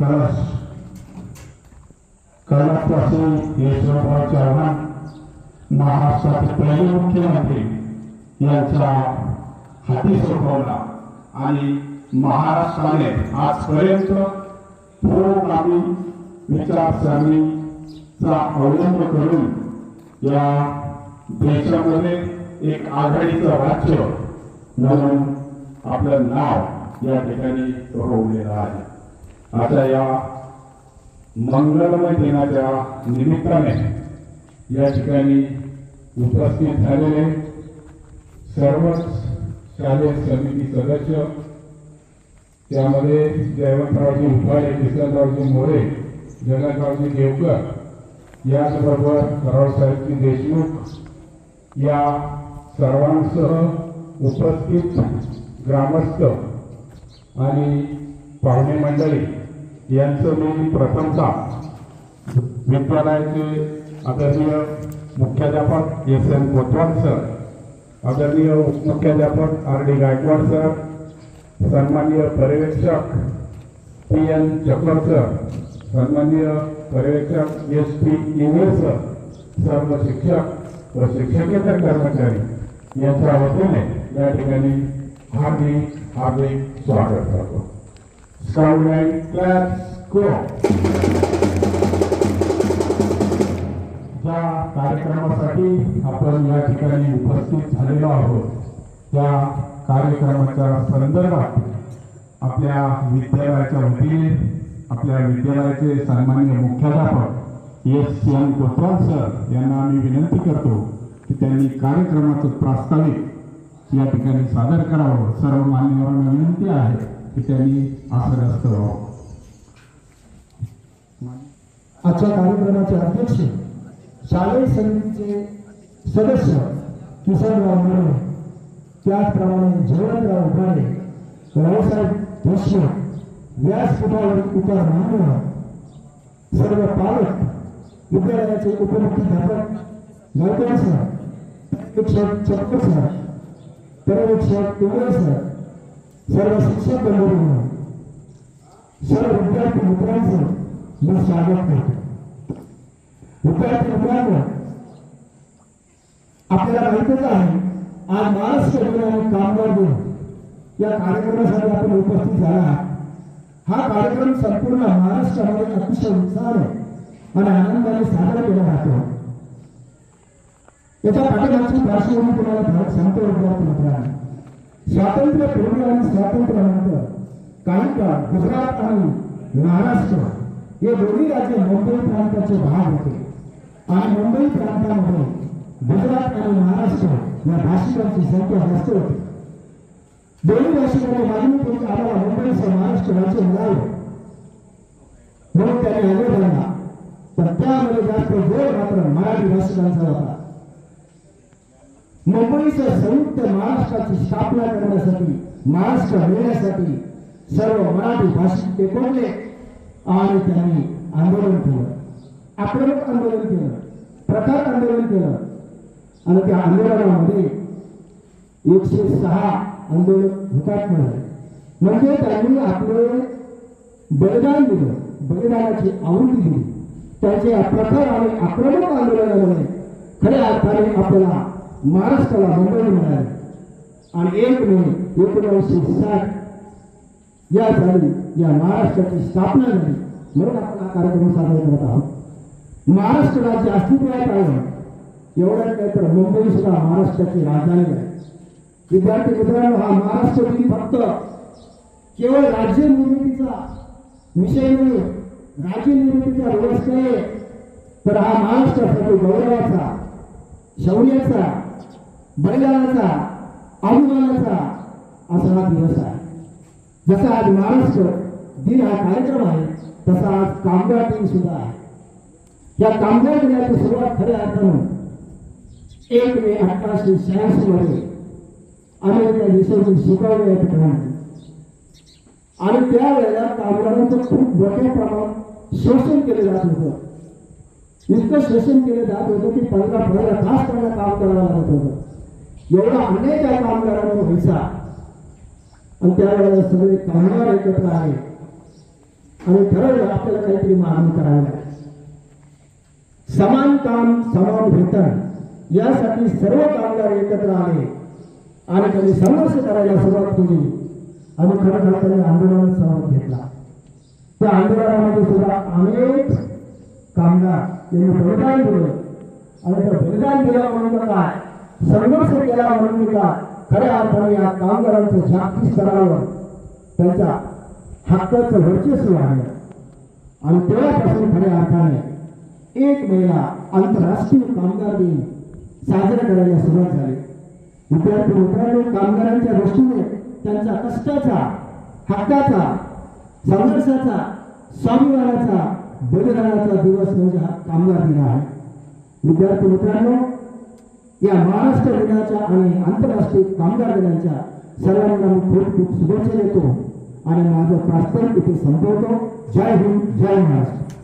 मंगल कलश यशवंतराव चव्हाण महाराष्ट्राचे पहिले मुख्यमंत्री यांच्या हाती सोपवला आणि महाराष्ट्राने आजपर्यंत पुरोगामी विचारसरणीचा अवलंब करून या देशामध्ये एक आघाडीचं राज्य म्हणून आपलं नाव या ठिकाणी रोवलेलं आहे. आता या मंगलमय दिनाच्या निमित्ताने या ठिकाणी उपस्थित झालेले सर्वच शालेय समिती सदस्य त्यामध्ये जयवंतरावजी उपाळे किसनरावजी मोरे जगनरावजी देवकर याचबरोबर रावसाहेबजी देशमुख या सर्वांसह उपस्थित ग्रामस्थ आणि पाहुणे मंडळी यांचं मी प्रथमतः विद्यालयाचे आदरणीय मुख्याध्यापक एस एन कोतवाल सर आदरणीय उपमुख्याध्यापक आर डी गायकवाड सर सन्माननीय पर्यवेक्षक पी एन चकर सर सन्माननीय पर्यवेक्षक एस पी इंगळे सर सर्व शिक्षक व शिक्षकेतर कर्मचारी यांच्या वतीने या ठिकाणी हार्दिक हार्दिक स्वागत करतो. स्काउट अँड क्लास ज्या कार्यक्रमासाठी आपण या ठिकाणी उपस्थित झालेलो आहोत त्या कार्यक्रमाच्या संदर्भात आपल्या विद्यालयाच्या वतीने आपल्या विद्यालयाचे सन्मान्य मुख्याध्यापक एस एम कोतवाल सर यांना आम्ही विनंती करतो की त्यांनी कार्यक्रमाचं प्रास्ताविक या ठिकाणी सादर करावं. सर्व मान्यवरांना विनंती आहे. की त्यांनी आसनस्थ व्हावं आजच्या कार्यक्रमाचे अध्यक्ष शालेय समितीचे सदस्य किसनराव मोरे त्याचप्रमाणे जयवंतराव उपाळे रावसाहेब देशमुख व्यासपीठावर उतर मान्यवर सर्व पालक विद्यालयाचे उपमुख्याध्यापक गायकवाड सर शिक्षक चक्कर सर पर्यवेक्षक इंगळे सर सर्व शिक्षक बंधूंना सर्व विद्यार्थी मित्रांचं मी स्वागत करतो. विद्यार्थी मित्रांनो आपल्याला माहितच आहे आज महाराष्ट्र दिन आणि कामगार दिन. या कार्यक्रमासाठी आपण उपस्थित झाला हा कार्यक्रम संपूर्ण महाराष्ट्रामध्ये अतिशय उत्साहाने आणि आनंदाने साजरा केला जातो. याच्या पाठीमागची पार्श्वभूमी तुम्हाला सांगतो विद्यार्थी मित्रांनो. स्वातंत्र्यपूर्वी आणि स्वातंत्र्यानंतर काही काळ गुजरात आणि महाराष्ट्र हे दोन्ही राज्य मुंबई प्रांताचे भाग होते. आणि मुंबई प्रांतामध्ये गुजरात आणि महाराष्ट्र या भाषिकांची संख्या जास्त होती. दोन्ही भाषिकांनी मागणी केली आम्हाला मुंबईचं महाराष्ट्र राज्य मिळावं म्हणून त्यांनी आग्रह धरला पण त्यामध्ये जास्त वेळ मात्र मराठी भाषिकांचा होता. मुंबईचं संयुक्त महाराष्ट्राची स्थापना करण्यासाठी महाराष्ट्र मिळण्यासाठी सर्व मराठी भाषिक टेकवले आणि त्यांनी आंदोलन केलं. आक्रमक आंदोलन केलं. प्रकार आंदोलन केलं. आणि त्या आंदोलनामध्ये एकशे सहा आंदोलन हुतात्मा झाले. म्हणजे त्यांनी आपले बलिदान दिलं. बलिदानाची आवृत्ती दिली. त्याचे प्रखर आणि आक्रमक आंदोलनामुळे खऱ्या अर्थाने आपल्याला महाराष्ट्राला मुंबई मिळाली आणि एक मे एकोणीसशे साठ या साली या महाराष्ट्राची स्थापना झाली. म्हणून आपण हा कार्यक्रम साजरा करत आहोत. महाराष्ट्र राज्य अस्तित्वात आहे. एवढ्यात काय तर मुंबई सुद्धा महाराष्ट्राची राजधानी आहे. विद्यार्थी मित्रांनो हा महाराष्ट्र दिन फक्त केवळ राज्य निर्मितीचा विषय नाही राज्य निर्मितीचा दिवस नाही तर हा महाराष्ट्रासाठी गौरवाचा शौर्याचा बलिदानाचा अभिमानाचा असा हा दिवस आहे. जसा आज महाराष्ट्र दिन हा कार्यक्रम आहे, तसा आज कामगार दिन सुद्धा आहे. या कामगार दिनाची सुरुवात खऱ्या अर्थानं एक मे अठराशे शहाऐंशी मध्ये अमेरिका देशाची शिकवले या ठिकाणी आणि त्यावेळेला कामगारांचं खूप मोठ्या प्रमाणात शोषण केलं जात होतं. इतकं शोषण केलं जात होतं की पंधरा पंधरा तास त्यांना काम करावं लागत होतं. एवढा अन्याय त्या कामगारांवर व्हायचा. आणि त्यावेळेला सगळे कामगार एकत्र आले. आणि ठरवलं आपल्याला काहीतरी मागणी करायला समान काम समान वेतन यासाठी सर्व कामगार एकत्र आले. आणि त्यांनी संघर्ष करायला सुरुवात केली. आणि खरं खरं त्यांनी आंदोलनात सहभाग घेतला. त्या आंदोलनामध्ये सुद्धा अनेक कामगार यांनी बलिदान दिलं. आणि त्या बलिदान दिल्यामुळे म्हणून काय? संघर्ष केला म्हणून का खऱ्या अर्थाने या कामगारांचं जागतिक स्तरावर त्यांच्या हक्काचं वर्चस्व आहे. आणि तेव्हापासून खऱ्या अर्थाने एक मेला आंतरराष्ट्रीय कामगार दिन साजरा करायला सुरुवात झाली. विद्यार्थी मित्रांनो कामगारांच्या दृष्टीने त्यांच्या कष्टाचा हक्काचा संघर्षाचा स्वाभिमानाचा बलिदानाचा दिवस म्हणजे हा कामगार दिन आहे. विद्यार्थी मित्रांनो या महाराष्ट्र दिनाच्या आणि आंतरराष्ट्रीय कामगार दिनाच्या सर्वांना मी खूप खूप शुभेच्छा देतो आणि माझं प्रास्ताविक इथे संपवतो. जय हिंद जय महाराष्ट्र.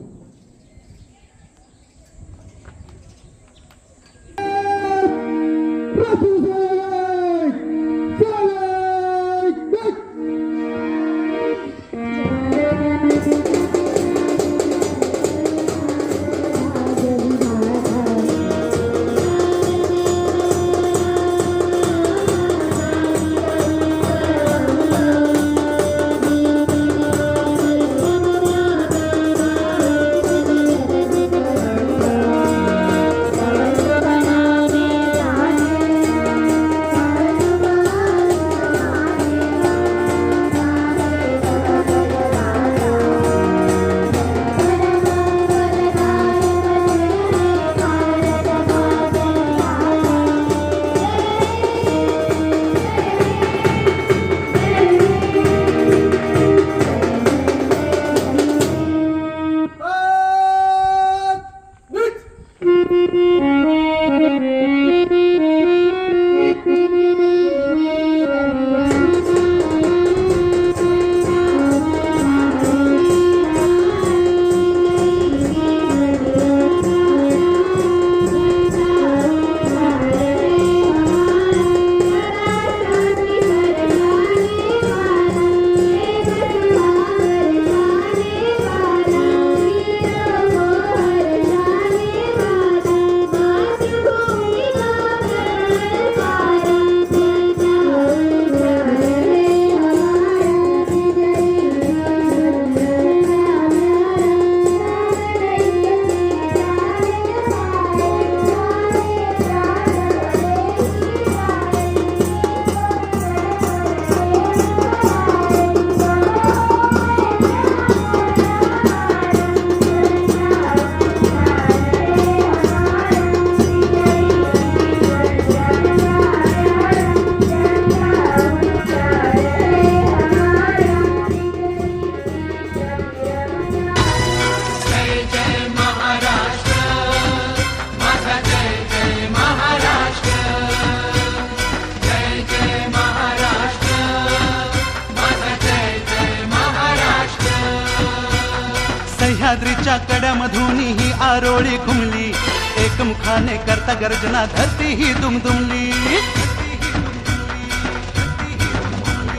सह्याद्रीच्या कड्यामधून ही आरोळी घुमली. एकमुखाने करता गर्जना धरती ही दुमदुमली.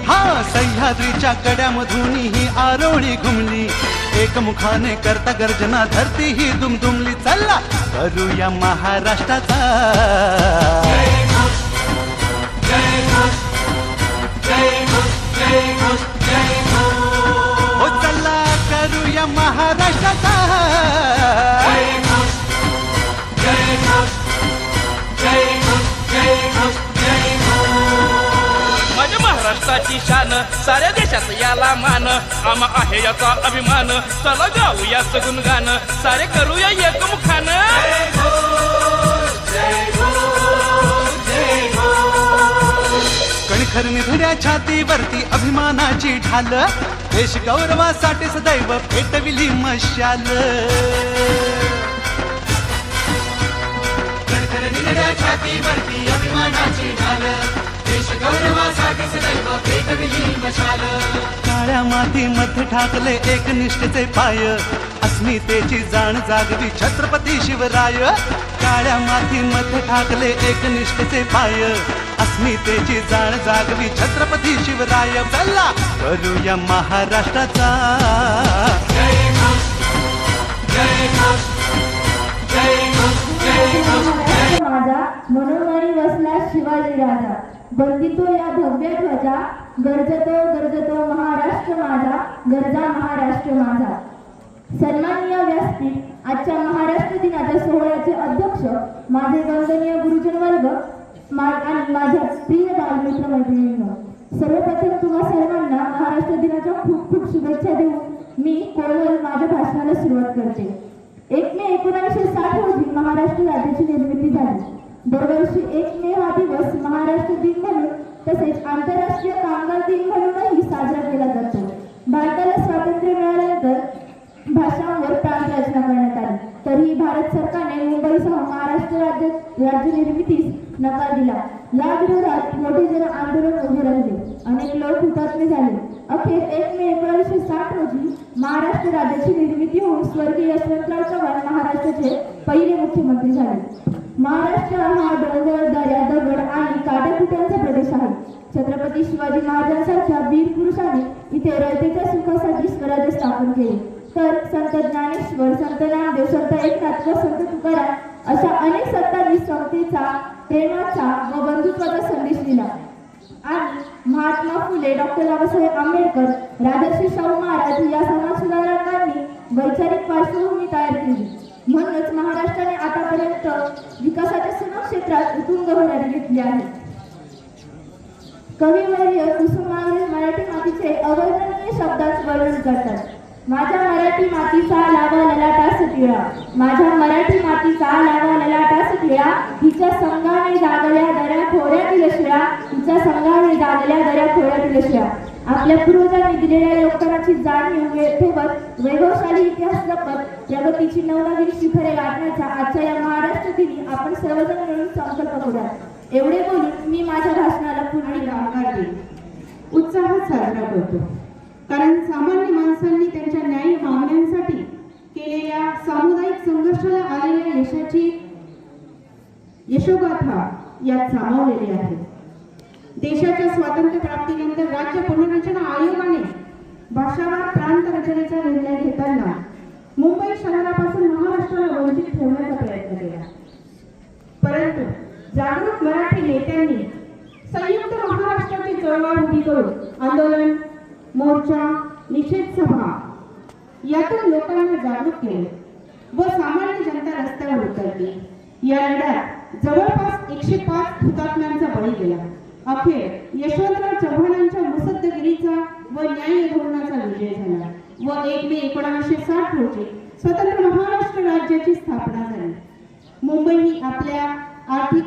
हा सह्याद्रीच्या कड्यामधून ही आरोळी घुमली. एकमुखाने करता गर्जना धरती ही दुमदुमली. चल्ला करूया महाराष्ट्राचा. हो माझ्या महाराष्ट्राची शान साऱ्या देशात याला मान. आम्हा आहे याचा अभिमान. चला गाऊयाच गाणं सारे करूया एकमुखान. जय घोष, जय कणखर निधड्या छातीवरती अभिमानाची ढाल. देश गौरवासाठी सदैव पेटविली मशाल. निधड्या छातीवरती अभिमानाची ढाल. देश गौरवासाठी सदैव पेटविली मशाल. काळ्या मातीमध्ये ठाकले एक निष्ठेचे पाय. अस्मितेची जाण जागवी. छत्रपती शिवराय काळ्या मातीमध्ये ठाकले एक निष्ठेचे पाय. अस्मितेची जाण जागवी. छत्रपती शिवराय चला करूया महाराष्ट्राचा. महाराष्ट्र माझा मनोमनी वसला शिवाजी राजा. बंदितो या भव्य ध्वजा. गर्जतो गर्जतो महाराष्ट्र माझा गरजा महाराष्ट्र माझा. सन्माननीय व्यासपीठ आजच्या महाराष्ट्र दिनाच्या सोहळ्याचे अध्यक्ष माझे वंदनीय गुरुजन वर्ग आणि माझ्या प्रिय बालमित्र मैत्रिणींना सर्वप्रथम तुम्हा सर्वांना महाराष्ट्र दिनाच्या खूप खूप शुभेच्छा देऊन मी कोळवल माझ्या भाषणाला सुरुवात करते. एक मे एकोणीसशे साठ रोजी महाराष्ट्र राज्याची निर्मिती झाली. दरवर्षी एक मे हा दिवस महाराष्ट्र दिन म्हणून तसेच आंतरराष्ट्रीय कामगार दिन म्हणूनही साजरा केला जातो. भारताला स्वातंत्र्य मिळाल्यानंतर भाषांवर प्रांत रचना करण्यात आली. तरीही भारत सरकारने मुंबईसह महाराष्ट्र राज्य राज्य निर्मितीस नकार दिला. या विरोधात मोठे जन आंदोलन उभे राहिले. अनेक लोक हुतात्मे झाले. अखेर एक मे एकोणीसशे साठ रोजी महाराष्ट्र राज्याची निर्मिती होऊन स्वर्गीय यशवंतराव चव्हाण महाराष्ट्राचे पहिले मुख्यमंत्री झाले. महाराष्ट्र हा डोंगर दऱ्या दगड आणि काट्याकुट्यांचा प्रदेश आहे. छत्रपती शिवाजी महाराजांसारख्या वीर पुरुषांनी इथे रयतेच्या सुखासाठी स्वराज्य स्थापन केले. तर संत ज्ञानेश्वर संत नामदेव संत एकनाथ व संत तुकाराम अशा अनेक संतांनी समतेचा प्रेमाचा व बंधुत्वाचा संदेश दिला. आणि महात्मा फुले डॉक्टर बाबासाहेब आंबेडकर राजर्षी शाहू महाराज या समाज सुधारकांनी वैचारिक पार्श्वभूमी तयार केली. म्हणूनच महाराष्ट्राने आतापर्यंत विकासाच्या सर्व क्षेत्रात उतुंग भरारी घेतली आहे. कविवर्य कुसुमाग्रज मराठी मातीचे अवर्णनीय शब्दात वर्णन करतात. माझ्या मराठी मातीचा लावा ललाटा सुटिळा माझ्या मराठी मातीचा लावा ललाटा सुटिळा हिच्या संघाने जागल्या दऱ्या खोऱ्यातील शिळा हिच्या संघाने जागल्या दऱ्या खोऱ्यातील शिळा आपल्या पूर्वजांनी दिलेल्या योगदानाची जाणीव ठेवत वैभवशाली इतिहास जपत प्रगतीची नवनवीन शिखरे गाठण्याचा आजच्या या महाराष्ट्र दिनी आपण सर्वजण मिळून संकल्प करूया. एवढे बोलून मी माझ्या भाषणाला पूर्ण कामगार उत्साहात साजरा करतो. कारण सामान्य माणसांनी त्यांच्या न्याय्य मागण्यांसाठी केलेल्या सामुदायिक संघर्षाला आलेल्या यशाची यशोगाथा यात सामावलेली आहे. देशाच्या स्वातंत्र्य प्राप्तीनंतर राज्य पुनर्रचना आयोगाने भाषावार प्रांत रचनेचा निर्णय घेताना मुंबई शहरापासून महाराष्ट्राला वंचित ठेवण्याचा प्रयत्न केला. परंतु जागरूक मराठी नेत्यांनी संयुक्त महाराष्ट्राची चळवळ उभी करून आंदोलन मोर्चा निषेध सभा. यातून लोकांना जागरूक केले. व सामान्य जनता रस्त्यावर उतरली. या लढ्यात जवळपास एकशे पाच हुतात्म्यांचा बळी गेला. अखेर यशवंतराव चव्हाणांच्या मुसद्दगिरीचा व न्याय धोरणाचा विजय झाला व एक मे एकोणीसशे साठ रोजी स्वतंत्र महाराष्ट्र राज्याची स्थापना झाली. मुंबई ही आपल्या आर्थिक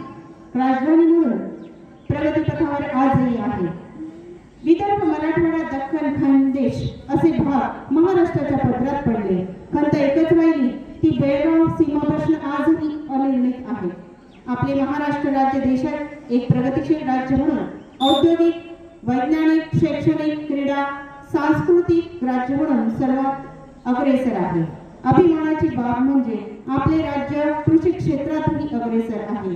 राजधानी म्हणून प्रगतीपथावर आजही आहे. विदर्भ मराठवाडा दख्खन खानदेश असे भाग महाराष्ट्राच्या पदरात पडले. खंत एकच राहिली ती बेळगाव सीमा प्रश्न आजही अनिर्णित आहे. आपले महाराष्ट्र राज्य देशात एक प्रगतीशील राज्य म्हणून औद्योगिक वैज्ञानिक शैक्षणिक क्रीडा सांस्कृतिक राज्य म्हणून सर्वात अग्रेसर आहे. अभिमानाची बाब म्हणजे आपले राज्य कृषी क्षेत्रातही अग्रेसर आहे.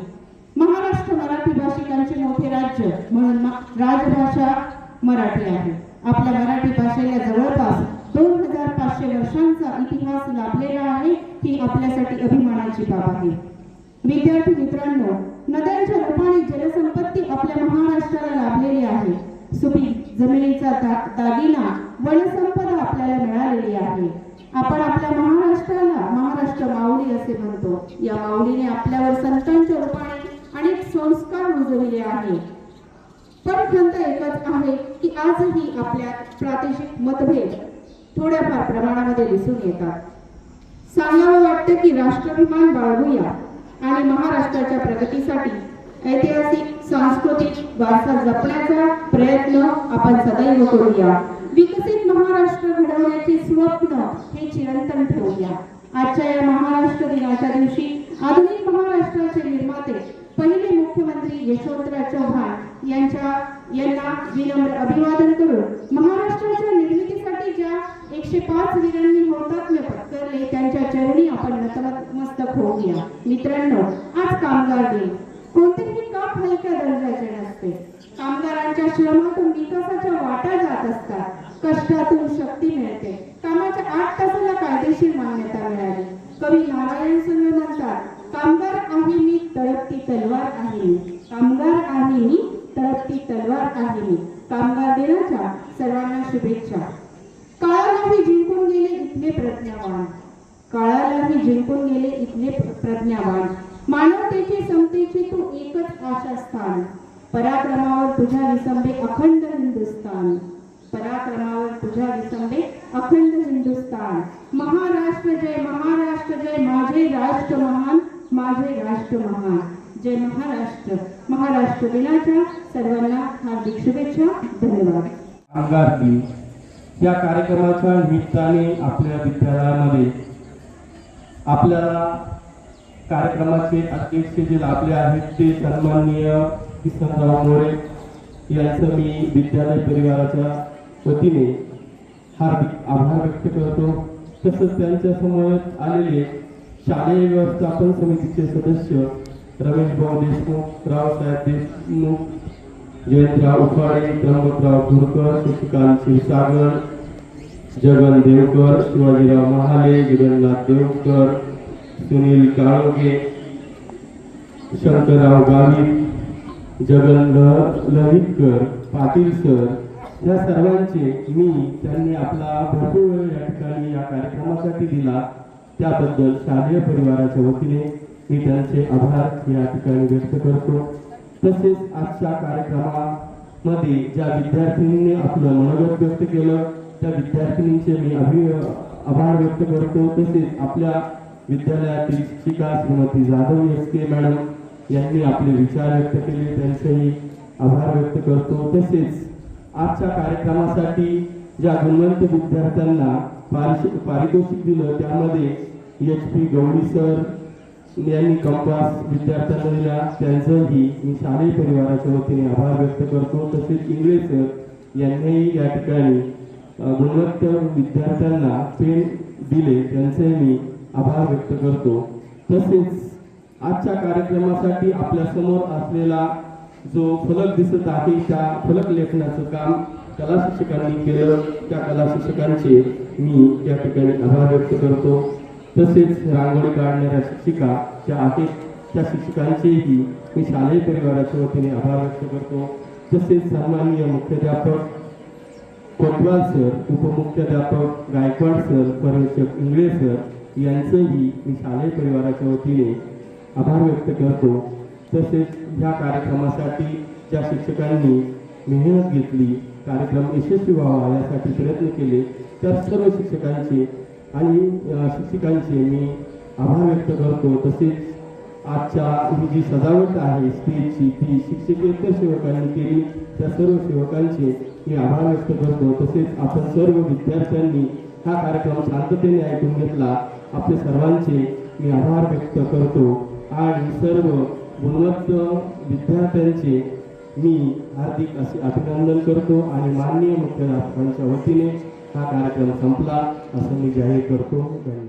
महाराष्ट्र मराठी भाषिकांचे मोठे राज्य म्हणून राजभाषा मराठी आहे. आपल्या मराठी भाषेला जवळपास दोन हजार पाचशे वर्षांचा इतिहास लाभलेला आहे ही आपल्यासाठी अभिमानाची बाब आहे. विद्यार्थी मित्रांनो नद्यांच्या रूपाने जलसंपत्ती आपल्या महाराष्ट्राला लाभलेली आहे. सुपीक जमिनीचा दागिना वनसंपदा आपल्याला मिळालेली आहे. आपण आपल्या महाराष्ट्राला महाराष्ट्र माऊली असे म्हणतो. या माऊलीने आपल्यावर संतांच्या रूपाने अनेक संस्कार रुजविले आहे पण खंत एकच आहे की आजही आपल्या प्रादेशिक मतभेद थोड्याफार प्रमाणामध्ये दिसून येतात. सांगावं वाटतं की राष्ट्राभिमान बाळगूया आणि महाराष्ट्राच्या प्रगतीसाठी ऐतिहासिक सांस्कृतिक वारसा जपण्याचा प्रयत्न आपण सदैव करूया. विकसित महाराष्ट्र घडवण्याचे स्वप्न हे चिरंतन ठेवूया. आजच्या या महाराष्ट्र दिनाच्या दिवशी आधुनिक महाराष्ट्राचे निर्माते पहिले मुख्यमंत्री यशवंतराव चव्हाण यांच्या यांना विनम्र अभिवादन करून महाराष्ट्राच्या निर्मितीसाठी ज्या एकशे पाच वीरांनी हौतात्म्य पत्करले त्यांच्या चरणी आपण नतमस्तक होऊया. मित्रांनो आज कामगार दिन. कोणतेही काम हलक्या दर्जाचे नसते. कामगारांच्या श्रमातून विकासाच्या वाटा जात असतात. कष्टातून शक्ती मिळते. कामाच्या आठ तासाला कायदेशीर मान्यता मिळाली. कवी नारायण सुर्वे म्हणतात कामगार आहे मी तळपती तलवार आहे कामगार आहे मी तळपती तलवार आहे. मी कामगार दिनाच्या सर्वांना शुभेच्छा. काळालाही जिंकून गेले इथले प्रज्ञावान. काळालाही जिंकून गेले इथले प्रज्ञावान. मानवतेची समतेची तू एकच आशास्थान. पराक्रमावर तुझ्या विसंबे अखंड हिंदुस्तान पराक्रमावर तुझ्या विसंबे अखंड हिंदुस्तान महाराष्ट्र जय महाराष्ट्र जय माझे राष्ट्र महान माझे राष्ट्र महान. जय महाराष्ट्र. महाराष्ट्र दिनाच्या सर्वांना हार्दिक शुभेच्छा धन्यवाद. कामगार दिन या कार्यक्रमाच्या निमित्ताने आपल्या विद्यालयामध्ये आपल्याला कार्यक्रमाचे अध्यक्ष जे लाभले आहेत ते सन्माननीय किसनराव मोरे यांचं मी विद्यालय परिवाराच्या वतीने हार्दिक आभार व्यक्त करतो. तसंच त्यांच्यासमोर आलेले शालेय व्यवस्थापन समितीचे सदस्य रमेश भाऊ देशमुख रावसाहेब देशमुख जयंतराव उफाळे त्र्यंबकराव धुरकर शशिकांत क्षीरसागर जगन देवकर शिवाजीराव महाले जगन्नाथ देवकर सुनील काळोगे शंकरराव गावित जगन ललितकर पाटील सर या सर्वांचे मी त्यांनी आपला भरपूर वेळ या ठिकाणी या कार्यक्रमासाठी दिला त्याबद्दल शालेय परिवाराच्या वतीने मी त्यांचे आभार या ठिकाणी व्यक्त करतो. तसेच आजच्या कार्यक्रमामध्ये ज्या विद्यार्थिनींनी आपलं मनोगत व्यक्त केलं त्या विद्यार्थिनींचे मी अभि आभार व्यक्त करतो. तसेच आपल्या विद्यालयातील शिक्षिका Shrimati Jadhav S K madam यांनी आपले विचार व्यक्त केले त्यांचेही आभार व्यक्त करतो. तसेच आजच्या कार्यक्रमासाठी ज्या गुणवंत विद्यार्थ्यांना पारिश- पारितोषिक दिलं त्यामध्ये एच पी गवळी सर यांनी कंपास विद्यार्थ्यांना दिला त्यांचंही मी शालेय परिवाराच्या वतीने आभार व्यक्त करतो. तसेच इंगळे सर यांनीही या ठिकाणी गुणवत्तर विद्यार्थ्यांना पेन दिले त्यांचे मी आभार व्यक्त करतो. तसेच आजच्या कार्यक्रमासाठी आपल्यासमोर असलेला जो फलक दिसत आहे त्या फलक लेखनाचं काम कला शिक्षकांनी केलं. त्या कला शिक्षकांचे मी या ठिकाणी आभार व्यक्त करतो. तसेच रांगोळी काढणाऱ्या शिक्षिका त्या आहेत त्या शिक्षिकांचेही मी शालेय परिवाराच्या वतीने आभार व्यक्त करतो. तसेच सन्माननीय मुख्याध्यापक कोटवाल सर उपमुख्याध्यापक गायकवाड सर परमेश्वर इंगळे सर यांचंही मी शालेय परिवाराच्या वतीने आभार व्यक्त करतो. तसेच ह्या कार्यक्रमासाठी ज्या शिक्षकांनी मेहनत घेतली कार्यक्रम यशस्वी व्हावा यासाठी प्रयत्न केले त्या सर्व शिक्षकांचे आणि शिक्षिकांचे मी आभार व्यक्त करतो. तसेच आजच्या ही जी सजावट आहे स्टेजची ती शिक्षकेतर सेवकांनी केली. त्या सर्व सेवकांचे मी आभार व्यक्त करतो. तसेच आपण सर्व विद्यार्थ्यांनी हा कार्यक्रम शांततेने ऐकून घेतला. आपले सर्वांचे मी आभार व्यक्त करतो. आणि सर्व गुणवत्त विद्यार्थ्यांचे मी हार्दिक असे अभिनंदन करतो. आणि माननीय मुख्याध्यापकांच्या वतीने हा कार्यक्रम संपला. असं मी जाहीर करतो. धन्यवाद.